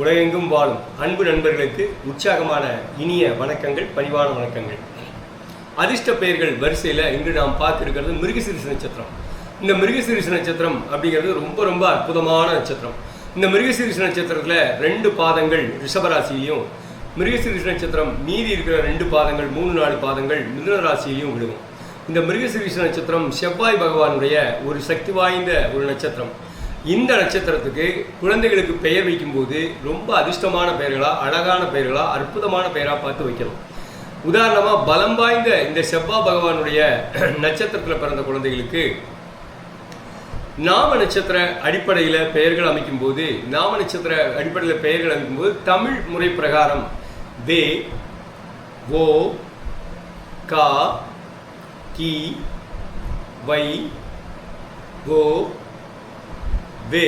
உலகெங்கும் வாழும் அன்பு நண்பர்களுக்கு உற்சாகமான இனிய வணக்கங்கள் பணிவான வணக்கங்கள். அதிர்ஷ்ட பெயர்கள் வரிசையில் இன்று நாம் பார்த்துருக்கிறது மிருகசீரிசு நட்சத்திரம். இந்த மிருகசீரிசு நட்சத்திரம் அப்படிங்கிறது ரொம்ப ரொம்ப அற்புதமான நட்சத்திரம். இந்த மிருகசீரிசு நட்சத்திரத்தில் ரெண்டு பாதங்கள் ரிஷபராசியிலையும் மிருகசீரிசு நட்சத்திரம் மீதி இருக்கிற ரெண்டு பாதங்கள் மூணு நாலு பாதங்கள் மிதுன ராசியிலையும் விடுவோம் இந்த மிருகசீரிசு நட்சத்திரம் செவ்வாய் பகவானுடைய ஒரு சக்தி வாய்ந்த ஒரு நட்சத்திரம். இந்த நட்சத்திரத்துக்கு குழந்தைகளுக்கு பெயர் வைக்கும்போது ரொம்ப அதிர்ஷ்டமான பெயர்களாக அழகான பெயர்களாக அற்புதமான பெயராக பார்த்து வைக்கணும் உதாரணமாக பலம் வாய்ந்த இந்த செவ்வா பகவானுடைய நட்சத்திரத்தில் பிறந்த குழந்தைகளுக்கு நாம நட்சத்திர அடிப்படையில் பெயர்கள் அமைக்கும்போது நாம நட்சத்திர அடிப்படையில் பெயர்கள் அமைக்கும்போது தமிழ் முறை பிரகாரம் தே ஓ கா கி வை கோ வே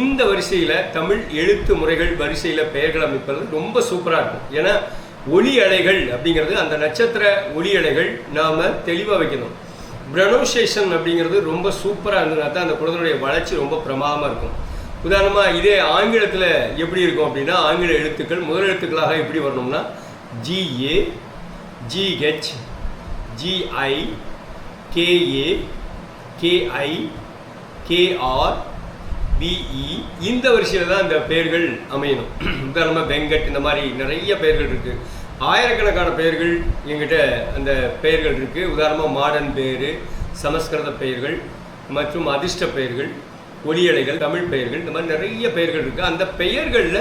இந்த வரிசையில் தமிழ் எழுத்து முறைகள் வரிசையில் பெயர்கள் அமைப்பது ரொம்ப சூப்பராக இருக்கும். ஏன்னா ஒளி அலைகள் அப்படிங்கிறது அந்த நட்சத்திர ஒளி அலைகள் நாம் தெளிவாக வைக்கணும். ப்ரனோசியேஷன் அப்படிங்கிறது ரொம்ப சூப்பராக இருந்ததுனா தான் அந்த குழந்தையுடைய வளர்ச்சி ரொம்ப பிரமாதமாக இருக்கும். உதாரணமாக இதே ஆங்கிலத்தில் எப்படி இருக்கும் அப்படின்னா ஆங்கில எழுத்துக்கள் முதல் எழுத்துக்களாக எப்படி வரணும்னா GA GH GI KA KI KR BE இந்த வரிசையில் தான் இந்த பெயர்கள் அமையணும். உதாரணமாக வெங்கட் இந்த மாதிரி நிறைய பெயர்கள் இருக்குது ஆயிரக்கணக்கான பெயர்கள் எங்கிட்ட அந்த பெயர்கள் இருக்குது உதாரணமாக மாடர்ன் பெயர் சமஸ்கிருத பெயர்கள் மற்றும் அதிர்ஷ்ட பெயர்கள் ஒளியலைகள் தமிழ் பெயர்கள் இந்த மாதிரி நிறைய பெயர்கள் இருக்குது அந்த பெயர்களில்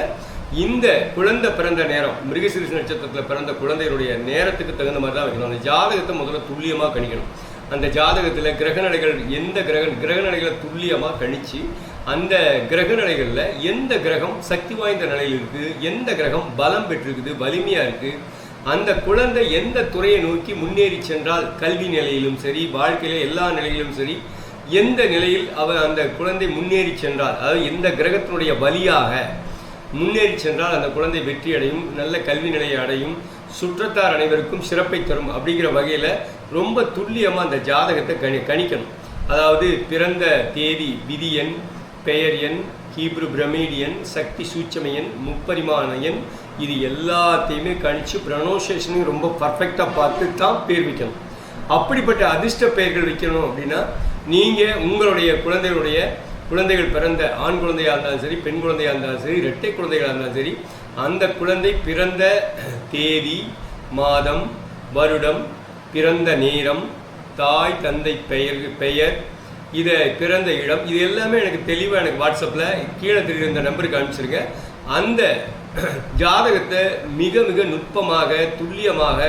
இந்த குழந்தை பிறந்த நேரம் மிருகசீரிச நட்சத்திரத்தில் பிறந்த குழந்தையினுடைய நேரத்துக்கு தகுந்த மாதிரி தான் வைக்கணும். அந்த ஜாதகத்தை முதல்ல துல்லியமாக கணிக்கணும். அந்த ஜாதகத்தில் கிரகநிலைகள் எந்த கிரக கிரகநிலைகளை துல்லியமாக கணிச்சு அந்த கிரகநிலைகளில் எந்த கிரகம் சக்தி வாய்ந்த நிலையில் இருக்குது எந்த கிரகம் பலம் பெற்றிருக்குது வலிமையாக இருக்குது அந்த குழந்தை எந்த துறையை நோக்கி முன்னேறி சென்றால் கல்வி நிலையிலும் சரி வாழ்க்கையில் எல்லா நிலையிலும் சரி எந்த நிலையில் அவர் அந்த குழந்தை முன்னேறி சென்றால் அதாவது எந்த கிரகத்தினுடைய வழியாக முன்னேறி சென்றால் அந்த குழந்தை வெற்றி அடையும் நல்ல கல்வி நிலையை அடையும் சுற்றத்தார் அனைவருக்கும் சிறப்பை தரும் அப்படிங்கிற வகையில் ரொம்ப துல்லியமாக அந்த ஜாதகத்தை கணி கணிக்கணும். அதாவது பிறந்த தேதி விதி எண் பெயர் எண் ஹீப்ரு பிரமீடியன் சக்தி சூட்சமையன் முப்பரிமாண எண் இது எல்லாத்தையுமே கணிச்சு ப்ரொனோசியேஷனையும் ரொம்ப பர்ஃபெக்டாக பார்த்து தான் பேர் வைக்கணும். அப்படிப்பட்ட அதிர்ஷ்ட பெயர்கள் வைக்கணும் அப்படின்னா நீங்கள் உங்களுடைய குழந்தைகளுடைய குழந்தைகள் பிறந்த ஆண் குழந்தையாக இருந்தாலும் சரி பெண் குழந்தையாக இருந்தாலும் சரி இரட்டை குழந்தைகளாக இருந்தாலும் சரி அந்த குழந்தை பிறந்த தேதி மாதம் வருடம் பிறந்த நேரம் தாய் தந்தை பெயர் பெயர் இதை பிறந்த இடம் இது எல்லாமே எனக்கு தெளிவாக எனக்கு வாட்ஸ்அப்பில் கீழே தெரியுற இந்த நம்பருக்கு அனுப்பிச்சிருங்க. அந்த ஜாதகத்தை மிக மிக நுட்பமாக துல்லியமாக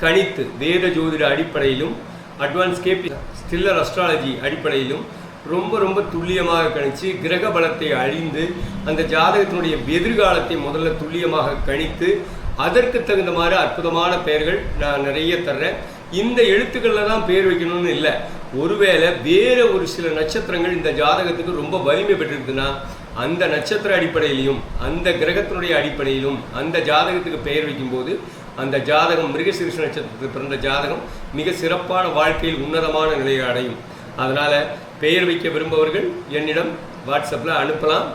கணித்து வேத ஜோதிட அடிப்படையிலும் அட்வான்ஸ் கேபி ஸ்டில்லர் அஸ்ட்ராலஜி அடிப்படையிலும் ரொம்ப ரொம்ப துல்லியமாக கணித்து கிரக பலத்தை அழிந்து அந்த ஜாதகத்தினுடைய எதிர்காலத்தை முதல்ல துல்லியமாக கணித்து அதற்கு தகுந்த மாதிரி அற்புதமான பெயர்கள் நான் நிறைய தர்றேன். இந்த எழுத்துக்களில் தான் பேர் வைக்கணும்னு இல்லை. ஒருவேளை வேறு ஒரு சில நட்சத்திரங்கள் இந்த ஜாதகத்துக்கு ரொம்ப வலிமை பெற்றிருக்குன்னா அந்த நட்சத்திர அடிப்படையிலையும் அந்த கிரகத்தினுடைய அடிப்படையிலும் அந்த ஜாதகத்துக்கு பெயர் வைக்கும்போது அந்த ஜாதகம் மிருகசீரிஷ நட்சத்திரத்தில் பிறந்த ஜாதகம் மிக சிறப்பான வாழ்க்கையில் உன்னதமான நிலையை அடையும். அதனால் பெயர் வைக்க விரும்பவர்கள் என்னிடம் வாட்ஸ்அப்பில் அனுப்பலாம்.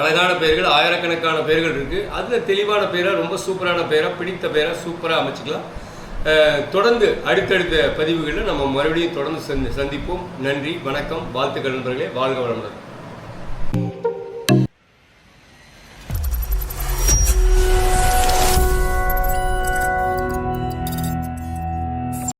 அழகான பெயர்கள் ஆயிரக்கணக்கான பெயர்கள் இருக்குது அதில் தெளிவான பெயராக ரொம்ப சூப்பரான பெயராக பிடித்த பெயராக சூப்பராக அமைச்சிக்கலாம். தொடர்ந்து அடுத்தடுத்த பதிவுகளில் நம்ம மறுபடியும் தொடர்ந்து சந்திப்போம். நன்றி வணக்கம். வாழ்த்துக்கள் நண்பர்களே. வாழ்க வளமுடன்.